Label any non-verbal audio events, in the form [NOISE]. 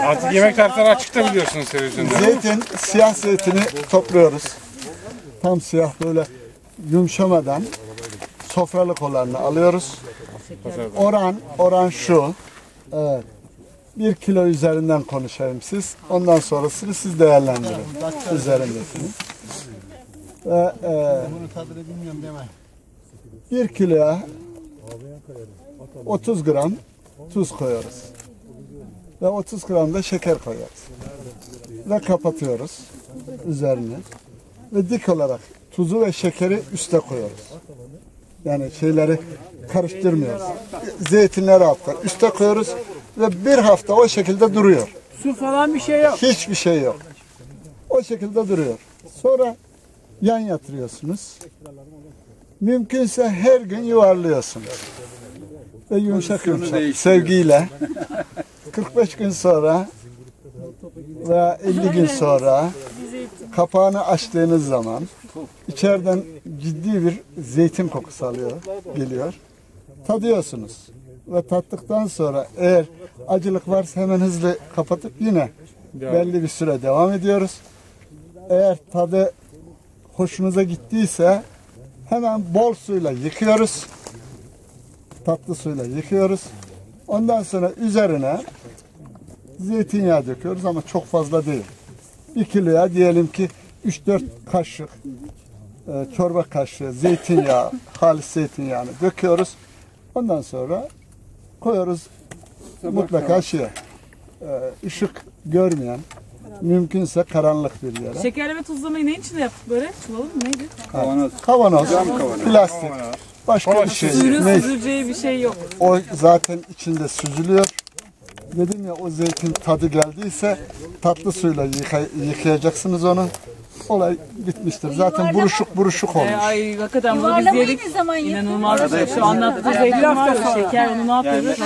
Artık yemek tarifleri açıkta biliyorsunuz televizyonda. Zeytin, siyah zeytini topluyoruz. Tam siyah böyle yumuşamadan sofralık olanını alıyoruz. Oran, oran şu. Evet. Bir kilo üzerinden konuşayım siz. Ondan sonrasını siz değerlendirin. Üzerindesini. Ve e, bir kiloya 30 gram tuz koyuyoruz. Ve 30 gram da şeker koyuyoruz ve kapatıyoruz üzerini ve dik olarak tuzu ve şekeri üste koyuyoruz. Yani şeyleri karıştırmıyoruz. Zeytinleri altta üste koyuyoruz ve bir hafta o şekilde duruyor. Su falan bir şey yok. Hiçbir şey yok. O şekilde duruyor. Sonra yan yatırıyorsunuz. Mümkünse her gün yuvarlıyorsunuz. Ve yumuşak yumuşak sevgiyle [LAUGHS] 45 gün sonra veya 50 gün sonra kapağını açtığınız zaman içeriden ciddi bir zeytin kokusu alıyor, geliyor. Tadıyorsunuz. Ve tattıktan sonra eğer acılık varsa hemen hızlı kapatıp yine belli bir süre devam ediyoruz. Eğer tadı hoşunuza gittiyse hemen bol suyla yıkıyoruz. Tatlı suyla yıkıyoruz. Ondan sonra üzerine zeytinyağı döküyoruz ama çok fazla değil. Bir kiloya diyelim ki 3-4 kaşık e, çorba kaşığı zeytinyağı, [LAUGHS] halis zeytinyağını döküyoruz. Ondan sonra koyuyoruz mutlaka şeye, e, ışık görmeyen, mümkünse karanlık bir yere. Şekerli ve tuzlamayı neyin içinde yaptık böyle? Çuvalı mı neydi? Kavanoz, plastik, başka bir şey. Suyun Ne, süzüleceği bir şey yok. o zaten içinde süzülüyor. Dedim ya o zeytin tadı geldiyse tatlı suyla yıka- yıkayacaksınız onu. Olay bitmiştir. Zaten buruşuk buruşuk E, olmuş. ay hakikaten bunu biz yedik. İnanılmaz bir şey. Şu anlattığı zeytin var ya şeker onu ne yapıyoruz?